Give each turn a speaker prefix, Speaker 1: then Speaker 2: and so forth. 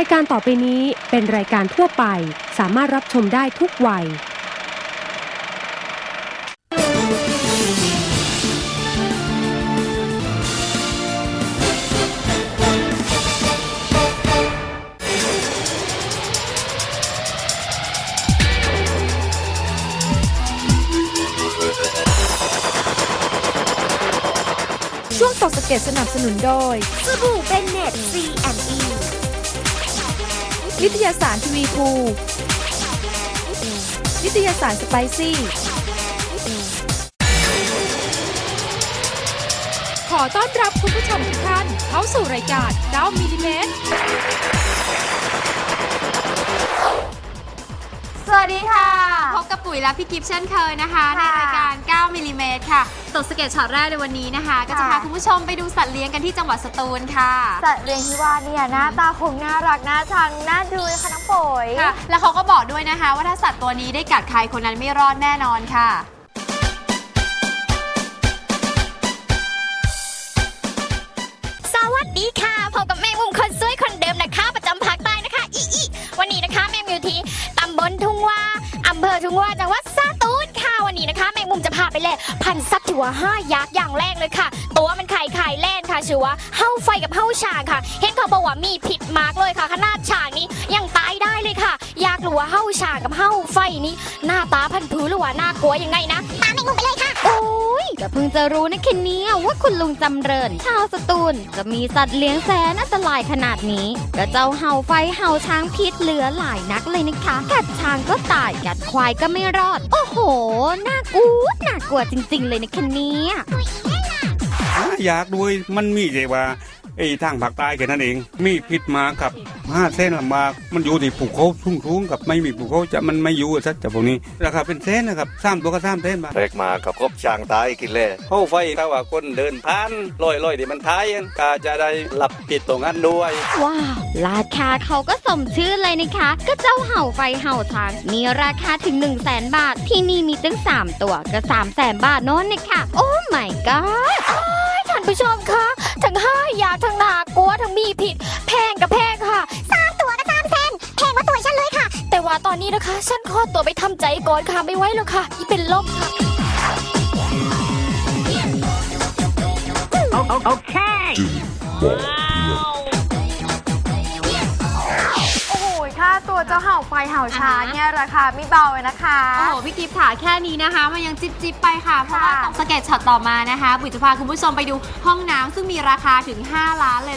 Speaker 1: ายการต่อไปนี้เป็นรายการทั่วไป สามารถรับชมได้ทุกวัย
Speaker 2: ช่วงตกสะเก็ดสนับสนุนโดย
Speaker 3: สบู่เบนเน็ต C&E
Speaker 2: นิตยสารทีวีคูนิตยสารสไปซี่ ขอต้อนรับคุณผู้ชมทุกท่านเข้าสู่รายการ9มิลลิเมตร
Speaker 3: สวัสดีค่ะ
Speaker 4: พบกับปุ๋ยและพี่กิฟต์เช่นเคยนะคะ ใน
Speaker 3: ค่ะ
Speaker 4: รายการ 9มิลลิเมตรค่ะตกสเก็ตช็อตแรกในวันนี้นะคะ ก็จะ
Speaker 3: ค่ะ
Speaker 4: พาคุณผู้ชมไปดูสัตว์เลี้ยงกันที่จังหวัดสตูลค่ะ
Speaker 3: สัตว์เลี้ยงที่ว่าเนี่ยหน้าตาคงน่ารักน่าชังน่าดูเลยค่ะน้องโป๋ย
Speaker 4: ค่ะแล้วเขาก็บอกด้วยนะคะ ว่าถ้าสัตว์ตัวนี้ได้กัดใครคนนั้นไม่รอดแน่นอนค่ะ
Speaker 5: ว่าอำเภอทุ่งว่าจังหวัดสตูลค่ะวันนี้นะคะ แมงมุมจะพาไปเล่นพันซับถือว่าห้ายักษ์อย่างแรกเลยค่ะ ตัวมันไข่ไข่แล่นค่ะชื่อว่าเฮาไฟกับเฮาฉางค่ะ เห็นเขาบอกว่ามีผิดมากเลยค่ะขนาดฉางนี้ยังตายได้เลยค่ะ อยากรู้ว่าเฮาฉางกับเฮาไฟนี้ หน้าตาพันผือหรือว่าหน้ากลัวยังไงนะตามแมงมุมไปเลยค่ะ ก็เพิ่งจะรู้นะคะเนี่ยว่าคุณลุงจำเริญ ชาวสตูลจะมีสัตว์เลี้ยงแสนอันตรายขนาดนี้ ก็เจ้าเห่าไฟเห่าช้างพิษเหลือหลายนักเลยนะคะกัดช้างก็ตายกัดควายก็ไม่รอด โอ้โหน่ากลัวน่ากลัวจริง ๆ เลยนะคะเนี่ย
Speaker 6: อยากด้วยมันมีแต่ว่า ไอ้ทางภาคใต้แค่นั้นเอง มีพิษมากับห้าเส้นลำบากมันอยู่ที่ภูเขาทุ่งๆกับไม่มีภูเขาจะมันไม่อยู่สักจากพวกนี้ราคาเป็นเส้นนะครับสามตัวก็สามเส้นบาท
Speaker 7: แรกมากับกบช้างตายกินเลยเข้าไฟถ้าว่าคนเดินผ่านลอยลอยๆที่มันท้ายก็จะได้หลับปิดตรงนั้นด้วย
Speaker 5: ว้าวราคาเขาก็สมชื่อเลยนะคะ ก็เจ้าเห่าไฟเห่าช้างมีราคาถึง1 0 0 0 0แสนบาทที่นี่มีตั้ง 3 ตัวก็3 0 0แสนบาทโน้นนะคะโอ้ my god โอ้ยท่านผู้ชมคะ นนี้นะคะ ฉันขอตัวไปทำใจก่อนค่ะไม่ไหวแล้วค่ะที่เป็นลมค่ะ
Speaker 3: โอ้โหค่าตัวเจ้าเห่าไฟเห่าช้างเนี่ยราคาไม่เบาเลยนะคะ
Speaker 4: โอ้โหพี่กิฟต์ค่ะแค่นี้นะคะ มันยังจิ๊บจิบๆไปค่ะ เพราะว่า
Speaker 3: ค่ะ
Speaker 4: ตกสเก็ตช็อตต่อมานะคะปุ๋ยจะพาคุณผู้ชมไปดูห้องน้ำซึ่งมีราคาถึง 5 ล้านเลย